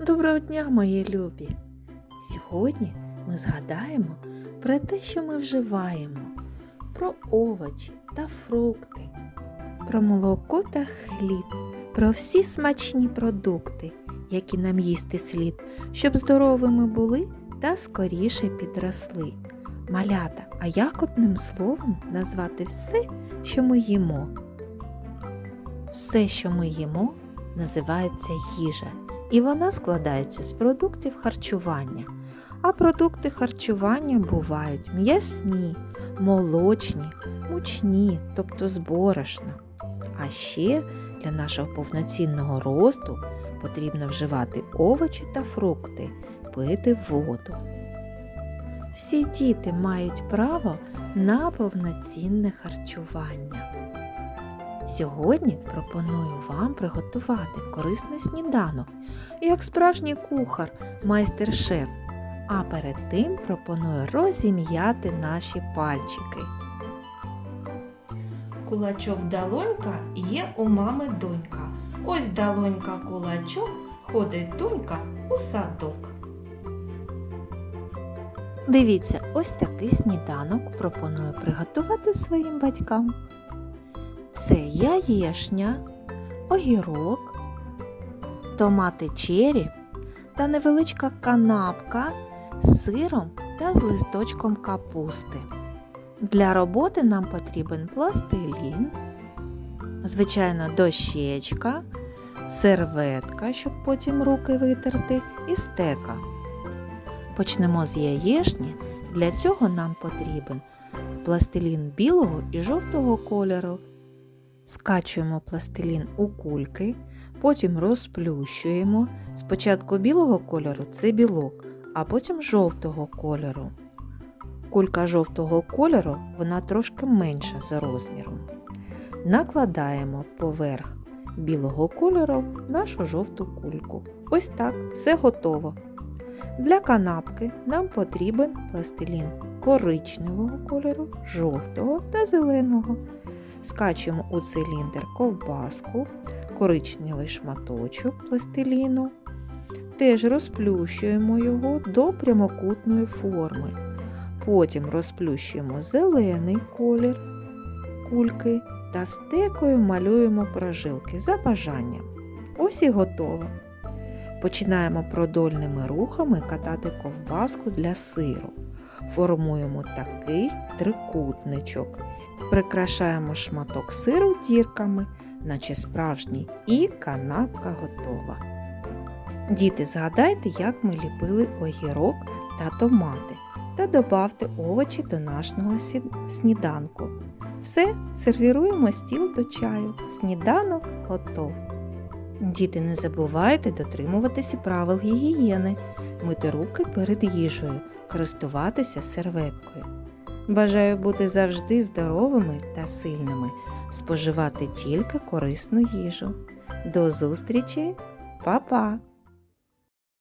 Доброго дня, мої любі! Сьогодні ми згадаємо про те, що ми вживаємо, про овочі та фрукти, про молоко та хліб, про всі смачні продукти, які нам їсти слід, щоб здоровими були та скоріше підросли. Малята, а як одним словом назвати все, що ми їмо? Все, що ми їмо, називається їжа і вона складається з продуктів харчування. А продукти харчування бувають м'ясні, молочні, мучні, тобто з. А ще для нашого повноцінного росту потрібно вживати овочі та фрукти, пити воду. Всі діти мають право на повноцінне харчування. Сьогодні пропоную вам приготувати корисний сніданок, як справжній кухар, майстер-шеф. А перед тим пропоную розім'яти наші пальчики. Кулачок долонька є у мами донька. Ось долонька кулачок, ходить донька у садок. Дивіться, ось такий сніданок пропоную приготувати своїм батькам. Це яєшня, огірок, томати чері та невеличка канапка з сиром та з листочком капусти. Для роботи нам потрібен пластилін, звичайно, дощечка, серветка, щоб потім руки витерти, і стека. Почнемо з яєшні. Для цього нам потрібен пластилін білого і жовтого кольору. Скачуємо пластилін у кульки, потім розплющуємо. Спочатку білого кольору це білок, а потім жовтого кольору. Кулька жовтого кольору вона трошки менша за розміром. Накладаємо поверх білого кольору нашу жовту кульку. Ось так, все готово. Для канапки нам потрібен пластилін коричневого кольору, жовтого та зеленого. Скачуємо у циліндр ковбаску, коричневий шматочок пластиліну. Теж розплющуємо його до прямокутної форми. Потім розплющуємо зелений колір кульки та стекою малюємо прожилки за бажанням. Ось і готово. Починаємо продольними рухами катати ковбаску для сиру. Формуємо такий трикутничок. Прикрашаємо шматок сиру дірками, наче справжній, і канапка готова. Діти, згадайте, як ми ліпили огірок та томати та добавте овочі до нашого сніданку. Все, сервіруємо стіл до чаю. Сніданок готов. Діти, не забувайте дотримуватися правил гігієни, мити руки перед їжею, користуватися серветкою. Бажаю бути завжди здоровими та сильними, споживати тільки корисну їжу. До зустрічі, Па-па!